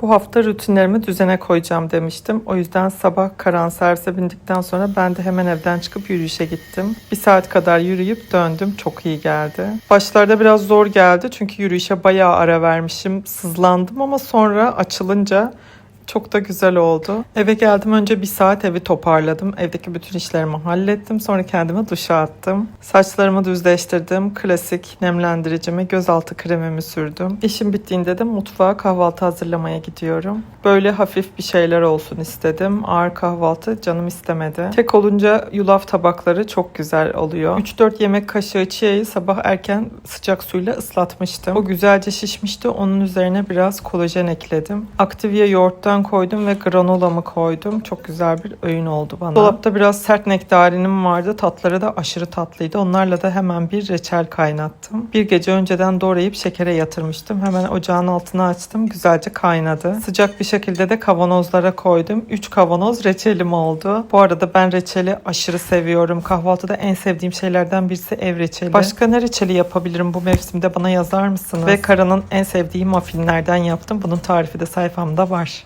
Bu hafta rutinlerimi düzene koyacağım demiştim. O yüzden sabah Karan servise bindikten sonra ben de hemen evden çıkıp yürüyüşe gittim. Bir saat kadar yürüyüp döndüm. Çok iyi geldi. Başlarda biraz zor geldi çünkü yürüyüşe bayağı ara vermişim. Sızlandım ama sonra açılınca çok da güzel oldu. Eve geldim önce bir saat evi toparladım. Evdeki bütün işlerimi hallettim. Sonra kendime duşa attım. Saçlarımı düzleştirdim. Klasik nemlendiricimi, gözaltı kremimi sürdüm. İşim bittiğinde de mutfağa kahvaltı hazırlamaya gidiyorum. Böyle hafif bir şeyler olsun istedim. Ağır kahvaltı canım istemedi. Tek olunca yulaf tabakları çok güzel oluyor. 3-4 yemek kaşığı çiğeyi sabah erken sıcak suyla ıslatmıştım. O güzelce şişmişti. Onun üzerine biraz kolajen ekledim. Activia yoğurttan koydum ve granolamı koydum. Çok güzel bir öğün oldu bana. Dolapta biraz sert nektarinim vardı. Tatları da aşırı tatlıydı. Onlarla da hemen bir reçel kaynattım. Bir gece önceden doğrayıp şekere yatırmıştım. Hemen ocağın altını açtım. Güzelce kaynadı. Sıcak bir şekilde de kavanozlara koydum. 3 kavanoz reçelim oldu. Bu arada ben reçeli aşırı seviyorum. Kahvaltıda en sevdiğim şeylerden birisi ev reçeli. Başka ne reçeli yapabilirim bu mevsimde bana yazar mısınız? Ve Kara'nın en sevdiği muffinlerden yaptım. Bunun tarifi de sayfamda var.